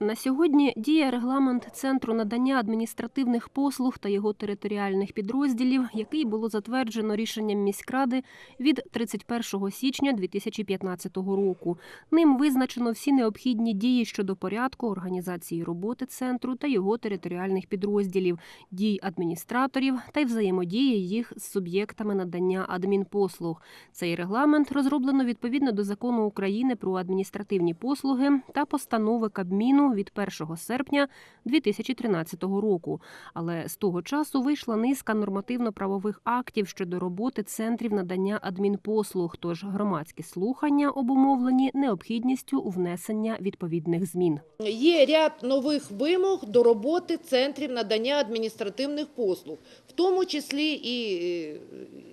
На сьогодні діє регламент Центру надання адміністративних послуг та його територіальних підрозділів, який було затверджено рішенням міськради від 31 січня 2015 року. Ним визначено всі необхідні дії щодо порядку організації роботи центру та його територіальних підрозділів, дій адміністраторів та й взаємодії їх з суб'єктами надання адмінпослуг. Цей регламент розроблено відповідно до закону України про адміністративні послуги та постанови Кабміну від 1 серпня 2013 року. Але з того часу вийшла низка нормативно-правових актів щодо роботи центрів надання адмінпослуг. Тож громадські слухання обумовлені необхідністю внесення відповідних змін. Є ряд нових вимог до роботи центрів надання адміністративних послуг, в тому числі і,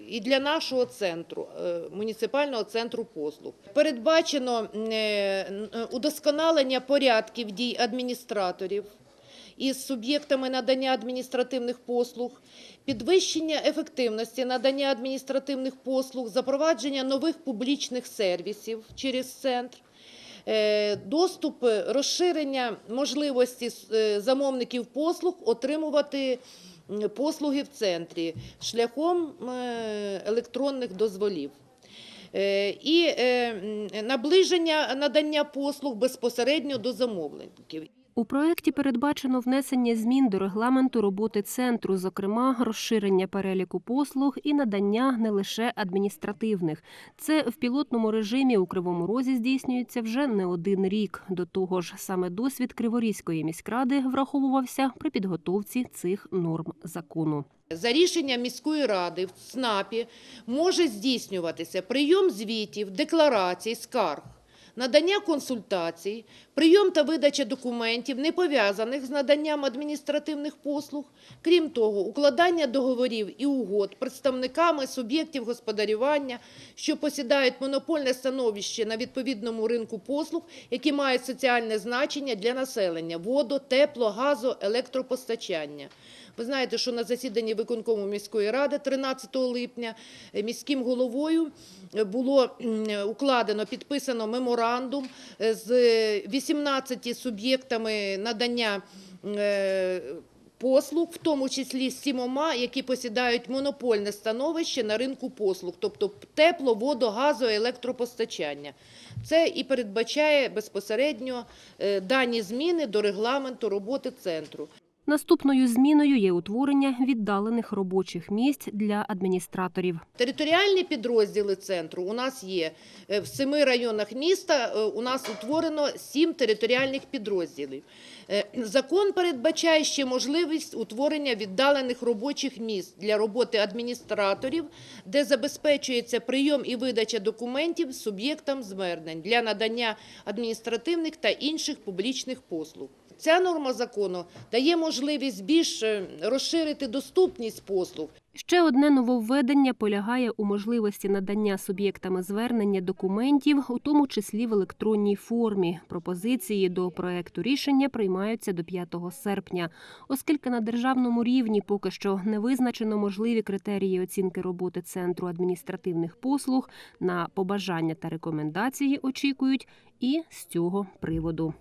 і для нашого центру, е, муніципального центру послуг. Передбачено е, удосконалення порядків дій адміністраторів із суб'єктами надання адміністративних послуг, підвищення ефективності надання адміністративних послуг, запровадження нових публічних сервісів через центр. Е, Доступ, розширення можливості е, замовників послуг отримувати послуги в центрі шляхом е, електронних дозволів. Е, І е, наближення надання послуг безпосередньо до замовників. У проєкті передбачено внесення змін до регламенту роботи центру, зокрема розширення переліку послуг і надання не лише адміністративних. Це в пілотному режимі у Кривому Розі здійснюється вже не один рік. До того ж, саме досвід Криворізької міськради враховувався при підготовці цих норм закону. За рішенням міської ради в ЦНАПі може здійснюватися прийом звітів, декларацій, скарг, надання консультацій, прийом та видача документів, не пов'язаних з наданням адміністративних послуг, крім того, укладання договорів і угод представниками суб'єктів господарювання, що посідають монопольне становище на відповідному ринку послуг, які мають соціальне значення для населення – воду, тепло, газу, електропостачання. Ви знаєте, що на засіданні виконкому міської ради 13 липня е, міським головою е, було укладено, підписано меморандум е, з 18 суб'єктами надання е, послуг, в тому числі з сімома, які посідають монопольне становище на ринку послуг, тобто тепло, водо, газо, електропостачання. Це і передбачає безпосередньо е, дані зміни до регламенту роботи центру. Наступною зміною є утворення віддалених робочих місць для адміністраторів. Територіальні підрозділи центру у нас є Е, в семи районах міста. е, У нас утворено сім територіальних підрозділів. Е, Закон передбачає ще можливість утворення віддалених робочих місць для роботи адміністраторів, де забезпечується прийом і видача документів суб'єктам звернень для надання адміністративних та інших публічних послуг. Ця норма закону дає можливість більш е, розширити доступність послуг. Ще одне нововведення полягає у можливості надання суб'єктами звернення документів, у тому числі в електронній формі. Пропозиції до проекту рішення приймаються до 5 серпня. Оскільки на державному рівні поки що не визначено можливі критерії оцінки роботи центру адміністративних послуг, на побажання та рекомендації очікують і з цього приводу.